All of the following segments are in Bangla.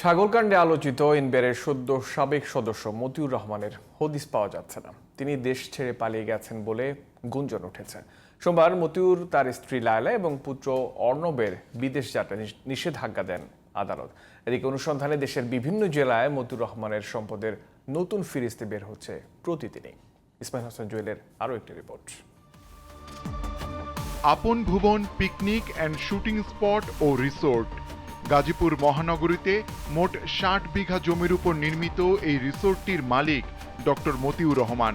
ছাগলকাণ্ডে আলোচিত ইনবেরের সদ্য সাবেক সদস্য মতিউর রহমানের হদিস পাওয়া যাচ্ছে না। তিনি দেশ ছেড়ে পালিয়ে গেছেন বলে গুঞ্জন উঠেছে। সোমবার মতিউর তার স্ত্রী লায়লা এবং পুত্র অর্ণবের বিদেশ যাত্রা নিষেধাজ্ঞা দেন আদালত। এদিকে অনুসন্ধানে দেশের বিভিন্ন জেলায় মতিউর রহমানের সম্পদের নতুন ফিরিস্তি বের হচ্ছে প্রতিদিনই। ইসমাইল হাসান জুয়েলের আরও একটি report. Apon Bhuban, picnic and shooting spot O resort Gazipur মহানগরীতে মোট ষাট বিঘা জমির উপর নির্মিত এই রিসোর্টটির মালিক ডক্টর মতিউর রহমান।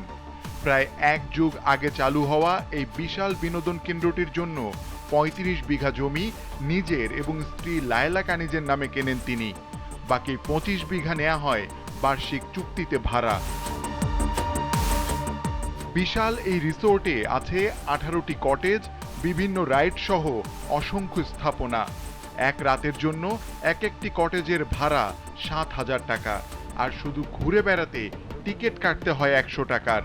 প্রায় এক যুগ আগে চালু হওয়া এই বিশাল বিনোদন কেন্দ্রটির জন্য পঁয়ত্রিশ বিঘা জমি নিজের এবং স্ত্রী লায়লা কানিজের নামে কেনেন তিনি। বাকি পঁচিশ বিঘা নেওয়া হয় বার্ষিক চুক্তিতে ভাড়া। বিশাল এই রিসোর্টে আছে আঠারোটি কটেজ, বিভিন্ন রাইড সহ অসংখ্য স্থাপনা। এক রাতের জন্য এক একটি কটেজের ভাড়া সাত হাজার টাকা। আর শুধু ঘুরে বেড়াতে টিকিট কাটতে হয় একশো টাকার।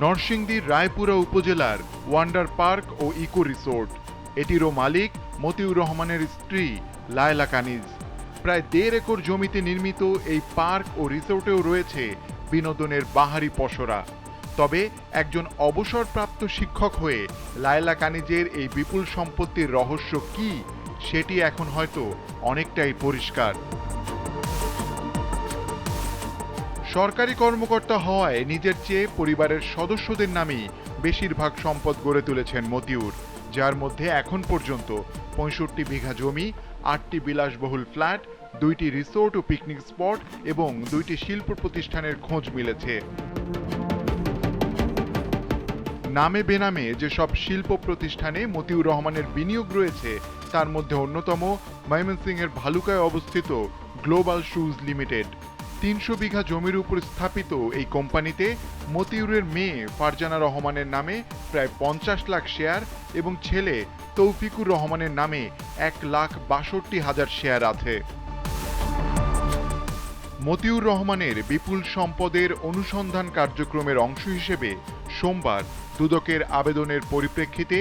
নরসিংদীর রায়পুরা উপজেলার ওয়ান্ডার পার্ক ও ইকো রিসোর্ট। এটিরও মালিক মতিউর রহমানের স্ত্রী লায়লা কানিজ। প্রায় দেড় একর জমিতে নির্মিত এই পার্ক ও রিসোর্টেও রয়েছে বিনোদনের বাহারি পসরা। তবে একজন অবসরপ্রাপ্ত শিক্ষক হয়ে লায়লা কানিজের এই বিপুল সম্পত্তির রহস্য কি, সেটি এখন হয়তো অনেকটাই পরিষ্কার। সরকারি কর্মকর্তা হওয়ায় নিজের চেয়ে পরিবারের সদস্যদের নামেই বেশিরভাগ সম্পদ গড়ে তুলেছেন মতিউর, যার মধ্যে এখন পর্যন্ত পঁয়ষট্টি বিঘা জমি, আটটি বিলাসবহুল ফ্ল্যাট, দুইটি রিসোর্ট ও পিকনিক স্পট এবং দুইটি শিল্প প্রতিষ্ঠানের খোঁজ মিলেছে। নামে বেনামে যেসব শিল্প প্রতিষ্ঠানে মতিউর রহমানের বিনিয়োগ রয়েছে, তার মধ্যে অন্যতম ময়মনসিংহের ভালুকায় অবস্থিত গ্লোবাল শুজ লিমিটেড। তিনশো বিঘা জমির উপর স্থাপিত এই কোম্পানিতে মতিউরের মেয়ে ফারজানা রহমানের নামে প্রায় পঞ্চাশ লাখ শেয়ার এবং ছেলে তৌফিকুর রহমানের নামে এক লাখ বাষট্টি হাজার শেয়ার আছে। মতিউর রহমানের বিপুল সম্পদের অনুসন্ধান কার্যক্রমের অংশ হিসেবে সোমবার দুদকের আবেদনের পরিপ্রেক্ষিতে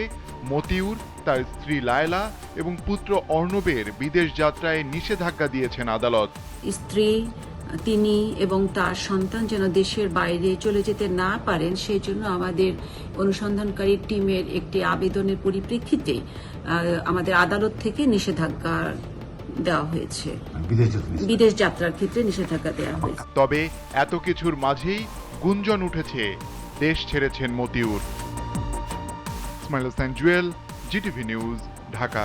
মতিউর, তার স্ত্রী লায়লা এবং পুত্র অর্ণবের বিদেশ যাত্রায় নিষেধাজ্ঞা দিয়েছেন আদালত। স্ত্রী, তিনি এবং তার সন্তান যেন দেশের বাইরে চলে যেতে না পারেন সেই জন্য আমাদের অনুসন্ধানকারী টিমের একটি আবেদনের পরিপ্রেক্ষিতে আমাদের আদালত থেকে নিষেধাজ্ঞা দেওয়া হয়েছে। বিদেশ যাত্রার ক্ষেত্রে নিষেধাজ্ঞা দেওয়া হয়েছে। তবে এত কিছুর মাঝেই গুঞ্জন উঠেছে দেশ ছেড়েছেন Motiur. Ismail Hossain Jewel GTV news Dhaka